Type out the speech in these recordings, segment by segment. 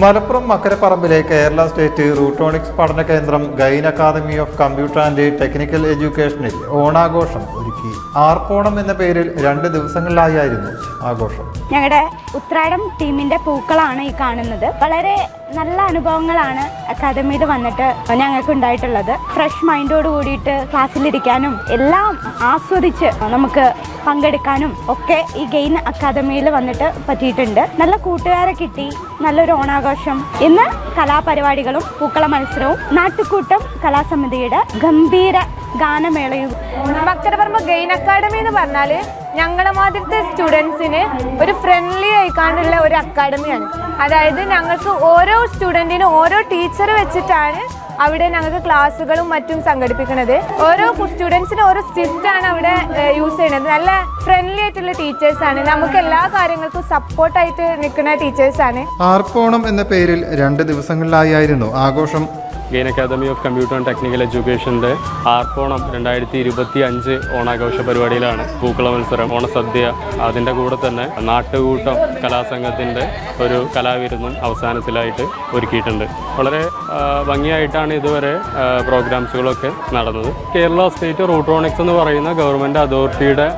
മലപ്പുറം മക്കരപ്പറമ്പിലെ കേരള സ്റ്റേറ്റ് റൂട്ടോണിക്സ് പഠന കേന്ദ്രം Gain Academy of Computer and Technical എഡ്യൂക്കേഷനിൽ ഓണാഘോഷം ഒരുക്കി. ആർപ്പോണം എന്ന പേരിൽ രണ്ട് ദിവസങ്ങളിലായിരുന്നു ആഘോഷം. ഞങ്ങളുടെ ഉത്രാടം ടീമിന്റെ പൂക്കളാണ് ഈ കാണുന്നത്. വളരെ നല്ല അനുഭവങ്ങളാണ് അക്കാദമിയിൽ വന്നിട്ട് ഞങ്ങൾക്ക് ഉണ്ടായിട്ടുള്ളത് ഫ്രഷ് മൈൻഡോട് കൂടിയിട്ട് ക്ലാസ്സിലിരിക്കാനും എല്ലാം ആസ്വദിച്ച് നമുക്ക് പങ്കെടുക്കാനും ഒക്കെ ഈ ഗെയിൻ അക്കാദമിയിൽ വന്നിട്ട് പറ്റിയിട്ടുണ്ട്. നല്ല കൂട്ടുകാരെ കിട്ടി നല്ലൊരു ഓണാഘോഷം. ഇന്ന് കലാപരിപാടികളും പൂക്കള മത്സരവും നാട്ടുകൂട്ടം കലാസമിതിയുടെ ഗംഭീര ഗാനമേളയും. മക്കരപ്പറമ്പ് ഗെയിൻ അക്കാദമി എന്ന് പറഞ്ഞാൽ ഞങ്ങളെ മാതിരത്തെ സ്റ്റുഡൻസിന് ഒരു ഫ്രണ്ട്ലി ആയിക്കാണ്ടുള്ള ഒരു അക്കാദമിയാണ്. അതായത് ഞങ്ങൾക്ക് ഓരോ സ്റ്റുഡന്റിനും ഓരോ ടീച്ചർ വെച്ചിട്ടാണ് അവിടെ ഞങ്ങൾക്ക് ക്ലാസ്സുകളും മറ്റും സംഘടിപ്പിക്കുന്നത് ഓരോ സ്റ്റുഡൻസിനും ഓരോ സിസ്റ്റാണ് അവിടെ യൂസ് ചെയ്യുന്നത് നല്ല ഫ്രണ്ട്ലി ആയിട്ടുള്ള ടീച്ചേഴ്സാണ് നമുക്ക് എല്ലാ കാര്യങ്ങൾക്കും സപ്പോർട്ടായിട്ട് നിൽക്കുന്ന ടീച്ചേഴ്സാണ് ആർപ്പോണം എന്ന പേരിൽ രണ്ട് ദിവസങ്ങളിലായിരുന്നു ആഘോഷം. Gain Academy of Computer and Technical എഡ്യൂക്കേഷന്റെ ആർപ്പോണം രണ്ടായിരത്തി ഇരുപത്തി അഞ്ച് ഓണാഘോഷ പരിപാടിയിലാണ് പൂക്കള മത്സരം. ഓണസദ്യ അതിന്റെ കൂടെ തന്നെ നാട്ടുകൂട്ടം കലാസംഘത്തിന്റെ ഒരു കലാവിരുന്നും അവസാനത്തിലായിട്ട് ഒരുക്കിയിട്ടുണ്ട്. വളരെ ഭംഗിയായിട്ടാണ് ഇതുവരെ പ്രോഗ്രാംസുകളൊക്കെ നടന്നത്. കേരള സ്റ്റേറ്റ് റൂട്രോണിക്സ് എന്ന് പറയുന്ന ഗവൺമെന്റ് അതോറിറ്റിയുടെ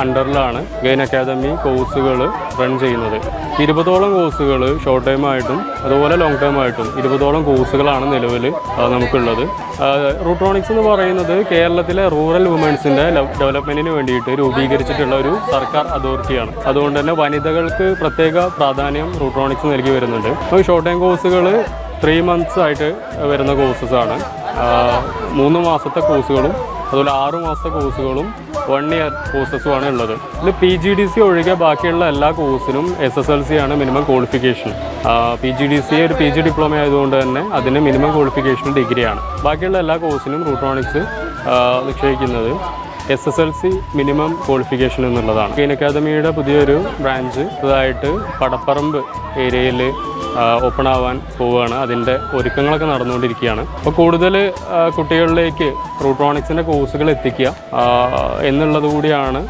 അണ്ടറിലാണ് ഗെയിൻ അക്കാദമി കോഴ്സുകൾ റൺ ചെയ്യുന്നത്. ഇരുപതോളം കോഴ്സുകൾ ഷോർട്ട് ടൈം ആയിട്ടും അതുപോലെ ലോങ് ടേം ആയിട്ടും ഇരുപതോളം കോഴ്സുകളാണ് നിലവിൽ നമുക്കുള്ളത്. റൂട്രോണിക്സ് എന്ന് പറയുന്നത് കേരളത്തിലെ റൂറൽ വുമൻസിന്റെ ഡെവലപ്മെന്റിന് വേണ്ടിയിട്ട് രൂപീകരിച്ചിട്ടുള്ള ഒരു സർക്കാർ അതോറിറ്റിയാണ് അതുകൊണ്ട് തന്നെ വനിതകൾക്ക് പ്രത്യേക പ്രാധാന്യം റൂട്രോണിക്സ് നൽകി വരുന്നുണ്ട്. അപ്പോൾ ഷോർട്ട് ടേം കോഴ്സുകൾ ത്രീ മന്ത്സ് ആയിട്ട് വരുന്ന കോഴ്സസ് ആണ്. മൂന്ന് മാസത്തെ കോഴ്സുകളും അതുപോലെ ആറ് മാസത്തെ കോഴ്സുകളും വൺ ഇയർ കോഴ്സസുമാണ് ഉള്ളത്. ഇതിൽ പി ജി ഡി സി ഒഴികെ ബാക്കിയുള്ള എല്ലാ കോഴ്സിനും എസ് എസ് എൽ സി ആണ് minimum qualification P G D C ഒരു പി ജി ഡിപ്ലോമ ആയതുകൊണ്ട് തന്നെ അതിന് മിനിമം ക്വാളിഫിക്കേഷൻ ഡിഗ്രിയാണ് ബാക്കിയുള്ള എല്ലാ കോഴ്സിനും റൂട്രോണിക്സ് നിശ്ചയിക്കുന്നത് S S L C minimum qualification എന്നുള്ളതാണ്. ഗെയിൻ അക്കാദമിയുടെ പുതിയൊരു ബ്രാഞ്ച് ഇതായിട്ട് പടപ്പറമ്പ് ഏരിയയിൽ ഓപ്പൺ ആവാൻ പോവുകയാണ്. അതിന്റെ ഒരുക്കങ്ങളൊക്കെ നടന്നുകൊണ്ടിരിക്കുകയാണ്. അപ്പോൾ കൂടുതൽ കുട്ടികളിലേക്ക് റൂട്രോണിക്സിന്റെ കോഴ്സുകൾ എത്തിക്കുക എന്നുള്ളത് കൂടിയാണ്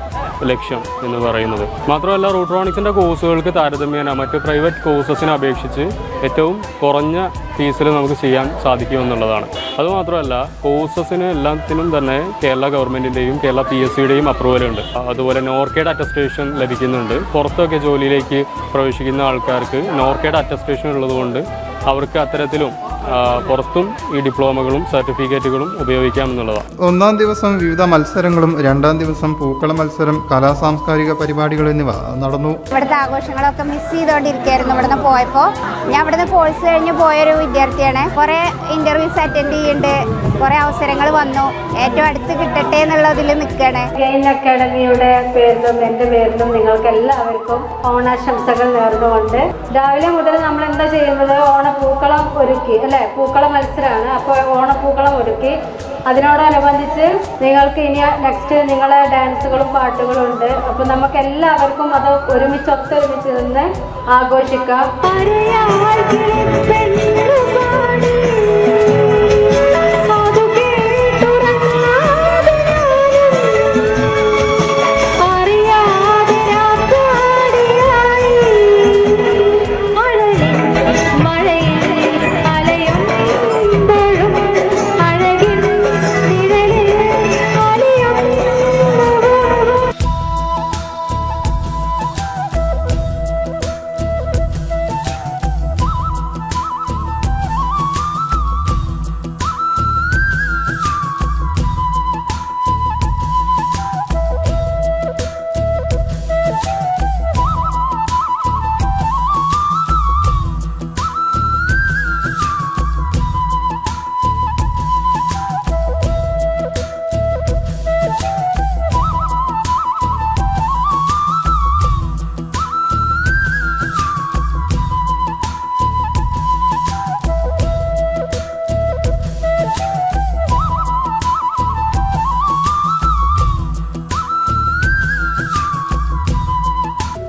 ലക്ഷ്യം എന്ന് പറയുന്നത്. മാത്രമല്ല റൂട്രോണിക്സിന്റെ കോഴ്സുകൾക്ക് താരതമ്യേന മറ്റ് പ്രൈവറ്റ് കോഴ്സസിനെ അപേക്ഷിച്ച് ഏറ്റവും കുറഞ്ഞ ഫീസിൽ നമുക്ക് ചെയ്യാൻ സാധിക്കുമെന്നുള്ളതാണ് അതുമാത്രമല്ല കോഴ്സസിന് എല്ലാത്തിനും തന്നെ കേരള ഗവൺമെന്റിന്റെയും കേരള പി എസ് സിയുടെയും അപ്രൂവലുണ്ട്. അതുപോലെ നോർക്കേഡ് അറ്റസ്റ്റേഷൻ ലഭിക്കുന്നുണ്ട്. പുറത്തൊക്കെ ജോലിയിലേക്ക് പ്രവേശിക്കുന്ന ആൾക്കാർക്ക് നോർക്കേഡ് അറ്റസ്റ്റേഷൻ ഉള്ളതുകൊണ്ട് അവർക്ക് അത്തരത്തിലും പുറത്തും ഈ ഡിപ്ലോമകളും സർട്ടിഫിക്കറ്റുകളും ഉപയോഗിക്കാം എന്നുള്ളതാണ് ഒന്നാം ദിവസം വിവിധ മത്സരങ്ങളും രണ്ടാം ദിവസം പൂക്കള മത്സരം കലാ സാംസ്കാരിക പരിപാടികൾ എന്നിവ നടന്നു. ഇവിടുത്തെ ആഘോഷങ്ങളൊക്കെ മിസ് ചെയ്തുകൊണ്ടിരിക്കുകയായിരുന്നു ഇവിടുന്ന് പോയപ്പോൾ ഞാൻ ഇവിടുന്ന് കോഴ്സ് കഴിഞ്ഞ് പോയൊരു വിദ്യാർത്ഥിയാണ്. കുറേ ഇന്റർവ്യൂസ് അറ്റൻഡ് ചെയ്യുന്നുണ്ട് കുറേ അവസരങ്ങൾ വന്നു. ഏറ്റവും അടുത്ത് കിട്ടട്ടെ എന്നുള്ളതിൽ നിൽക്കുകയാണ് ഗെയിൻ അക്കാഡമിയുടെ പേരിലും എന്റെ പേരിലും നിങ്ങൾക്ക് എല്ലാവർക്കും ഓണാശംസകൾ നേർന്നുകൊണ്ട്. രാവിലെ മുതൽ നമ്മൾ എന്താ ചെയ്യുന്നത്? ഓണപ്പൂക്കളം ഒരുക്കി അല്ലേ? പൂക്കള മത്സരമാണ്. അപ്പോൾ ഓണപ്പൂക്കളം ഒരുക്കി. അതിനോടനുബന്ധിച്ച് നിങ്ങൾക്ക് ഇനി നെക്സ്റ്റ് നിങ്ങളെ ഡാൻസുകളും പാട്ടുകളും ഉണ്ട്. അപ്പോൾ നമുക്ക് എല്ലാവർക്കും അത് ഒരുമിച്ച് ഒത്തൊരുമിച്ച് നിന്ന് ആഘോഷിക്കാം.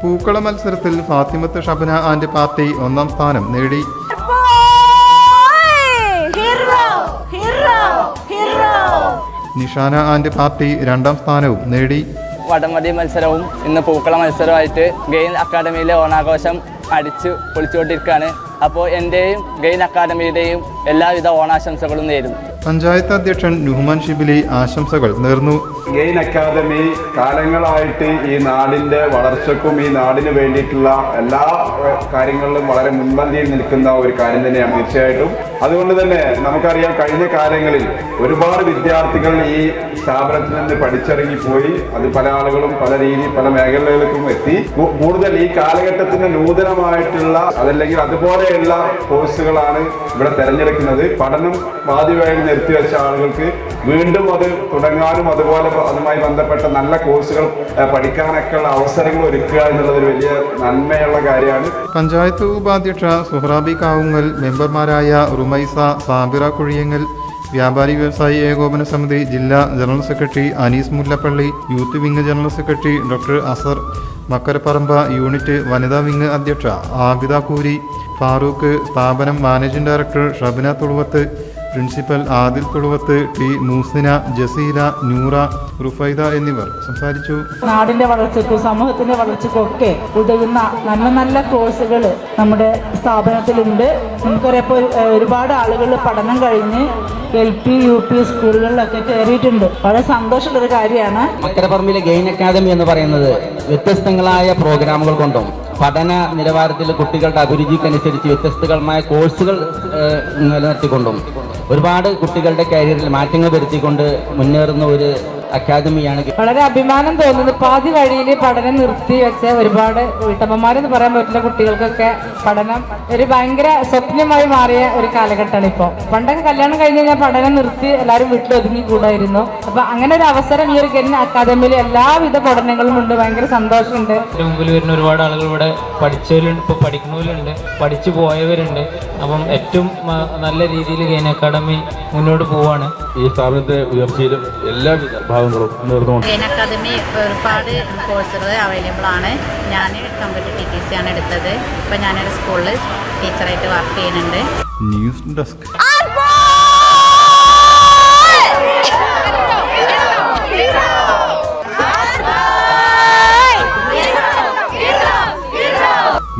പൂക്കള മത്സരത്തിൽ ഫാത്തിമത്ത് ഷബന ആൻഡ് പാർട്ടി ഒന്നാം സ്ഥാനം നേടി. നിഷാന ആൻഡ് പാർട്ടി രണ്ടാം സ്ഥാനവും നേടി. വടംവലി മത്സരവും ഇന്ന് പൂക്കള മത്സരമായിട്ട് ഗെയിൻ അക്കാദമിയിലെ ഓണാഘോഷം അടിച്ച് പൊളിച്ചുകൊണ്ടിരിക്കുകയാണ്. അപ്പോൾ എന്റെയും ഗെയിൻ അക്കാദമിയുടെയും എല്ലാവിധ ഓണാശംസകളും നേരുന്നു. പഞ്ചായത്ത് അധ്യക്ഷൻ നുഹ്മാൻ ഷിബിലി ആശംസകൾ നേർന്നു. ഗെയിൻ അക്കാദമി കാലങ്ങളായിട്ട് ഈ നാടിന്റെ വളർച്ചക്കും ഈ നാടിന് വേണ്ടിയിട്ടുള്ള എല്ലാ കാര്യങ്ങളിലും വളരെ മുൻപന്തിയിൽ നിൽക്കുന്ന ഒരു കാര്യം തന്നെയാണ് തീർച്ചയായിട്ടും. അതുകൊണ്ട് തന്നെ നമുക്കറിയാം കഴിഞ്ഞ കാലങ്ങളിൽ ഒരുപാട് വിദ്യാർത്ഥികൾ ഈ സ്ഥാപനത്തിൽ നിന്ന് പഠിച്ചിറങ്ങിപ്പോയി അത് പല ആളുകളും പല രീതി പല മേഖലകളിലേക്കും എത്തി. കൂടുതൽ ഈ കാലഘട്ടത്തിന് നൂതനമായിട്ടുള്ള അതല്ലെങ്കിൽ അതുപോലെയുള്ള കോഴ്സുകളാണ് ഇവിടെ തെരഞ്ഞെടുക്കുന്നത്. പഠനം പാതിവഴിയിൽ നിർത്തിവെച്ച ആളുകൾക്ക് വീണ്ടും അത് തുടങ്ങാനും അതുപോലെ അതുമായി ബന്ധപ്പെട്ട നല്ല കോഴ്സുകൾ പഠിക്കാനൊക്കെ ഉള്ള അവസരങ്ങൾ ഒരുക്കുക എന്നുള്ളത് ഒരു വലിയ നന്മയുള്ള കാര്യമാണ്. പഞ്ചായത്ത് ഉപാധ്യക്ഷ സുഹ്രാബി കാവുങ്ങൽ മെമ്പർമാരായ റുമൈസ സാബിറ കുഴിയങ്ങൽ വ്യാപാരി വ്യവസായി ഏകോപന സമിതി ജില്ലാ general secretary Anees Mullappally youth wing general secretary doctor Azhar Makkaraparamba unit വനിതാ വിംഗ് അധ്യക്ഷ ആബിദ കൂരി ഫാറൂഖ് സ്ഥാപനം managing director Shabina Thuluvath principal Adil Thuluvath T Moosina Jaseela Noora Rufaida എന്നിവർ സംസാരിച്ചു. നാടിന്റെ വളർച്ചയ്ക്കും സമൂഹത്തിന്റെ വളർച്ചയ്ക്കും ഒക്കെ ഉതകുന്ന നല്ല നല്ല കോഴ്സുകൾ നമ്മുടെ സ്ഥാപനത്തിലുണ്ട്. നമുക്കറിയപ്പോ ഒരുപാട് ആളുകൾ പഠനം കഴിഞ്ഞ് എൽ പി യു പി സ്കൂളുകളിലൊക്കെ കയറിയിട്ടുണ്ട്. വളരെ സന്തോഷമുള്ളൊരു കാര്യമാണ്. മക്കരപ്പറമ്പിലെ ഗെയിൻ അക്കാദമി എന്ന് പറയുന്നത് വ്യത്യസ്തങ്ങളായ പ്രോഗ്രാമുകൾ കൊണ്ടും പഠന നിലവാരത്തിൽ കുട്ടികളുടെ അഭിരുചിക്കനുസരിച്ച് വ്യത്യസ്തങ്ങളായ കോഴ്സുകൾ നിലനിർത്തിക്കൊണ്ടും ഒരുപാട് കുട്ടികളുടെ കരിയറിൽ മാറ്റങ്ങൾ വരുത്തിക്കൊണ്ട് മുന്നേറുന്ന ഒരു അക്കാദമിയാണ്. വളരെ അഭിമാനം തോന്നുന്നു. പാതി വഴിയിൽ പഠനം നിർത്തി വെച്ച ഒരുപാട് വീട്ടമ്മമാരെന്ന് പറയാൻ പറ്റില്ല. കുട്ടികൾക്കൊക്കെ പഠനം ഒരു ഭയങ്കര സ്വപ്നമായി മാറിയ ഒരു കാലഘട്ടമാണ് ഇപ്പോൾ പണ്ടൊക്കെ കല്യാണം കഴിഞ്ഞ് കഴിഞ്ഞാൽ പഠനം നിർത്തി എല്ലാവരും വീട്ടിൽ ഒതുങ്ങി കൂടായിരുന്നു. അപ്പൊ അങ്ങനെ ഒരു അവസരം ഈ ഒരു ഗെൻ അക്കാദമിയിൽ എല്ലാവിധ പഠനങ്ങളും ഉണ്ട്. ഭയങ്കര സന്തോഷമുണ്ട്. മുമ്പിൽ വരുന്ന ഒരുപാട് ആളുകൾ ഇവിടെ പഠിച്ചവരുണ്ട്. ഇപ്പോൾ പഠിക്കുന്നവരുണ്ട്. പഠിച്ചു പോയവരുണ്ട്. അപ്പം ഏറ്റവും നല്ല രീതിയിൽ ഗെയിൻ അക്കാദമി മുന്നോട്ട് പോവാണ്. ഈ സ്ഥാപനത്തെ ഉയർച്ചയിലും എല്ലാവിധ ഭാഗങ്ങളും നേർന്നുകൊണ്ട്. അക്കാദമി ഒരുപാട് കോഴ്സുകൾ അവൈലബിൾ ആണ്. ഞാൻ കമ്പ്യൂട്ടർ ടി ടി സി ആണ് എടുത്തത്. ഇപ്പം ഞാനൊരു സ്കൂളിൽ ടീച്ചറായിട്ട് വർക്ക് ചെയ്യുന്നുണ്ട്. News desk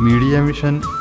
media mission